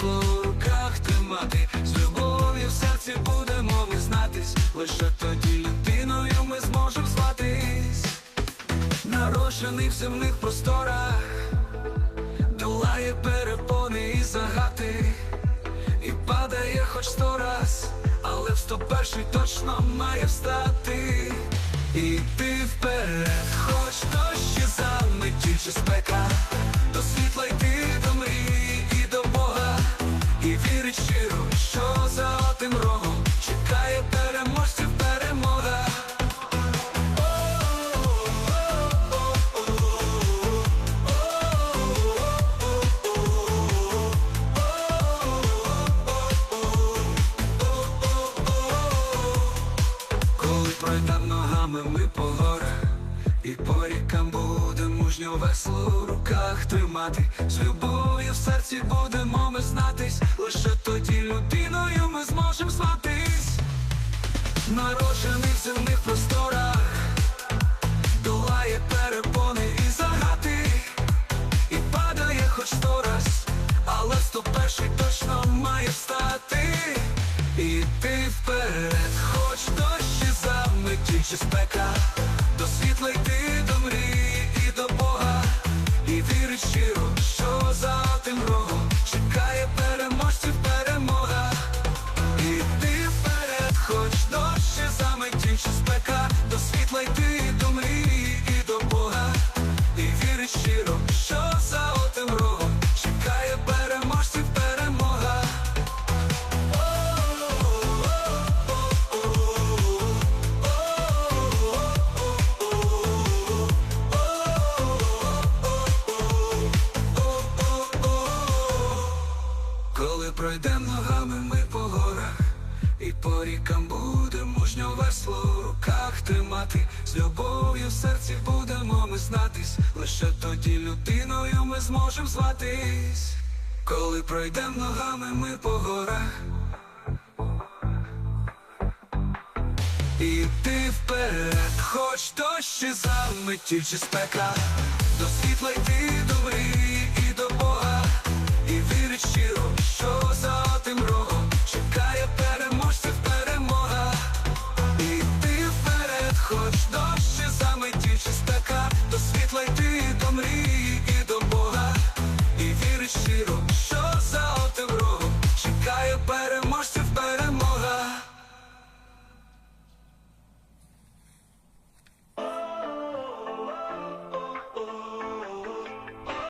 гасло у руках тримати, з любов'ю в серці будемо ми лише тоді людиною ми зможемо зватись, Нарощених в земних просторах, долає перепони і загати, і падає хоч сто раз, але в сто перший точно має встати, і ти вперед. Щиро, що за отим рогом? Чекає переможців перемога. Коли пройдем ногами ми по горах. І по рікам буде мужньо весло в руках тримати. З любов'ю в серці людиною ми зможем зватись Народжений в земних просторах Долає перепони і загати. І падає хоч сто раз Але сто перший точно має встати. І ти вперед, хоч дощі заметі чи спека Пройдем ногами ми по горах І по рікам буде мужньо весло в руках тримати. З любов'ю в серці будемо ми знатись Лише тоді людиною ми зможем зватись. Коли пройдем ногами ми по горах І ти вперед, хоч дощі заметі чи спека До світла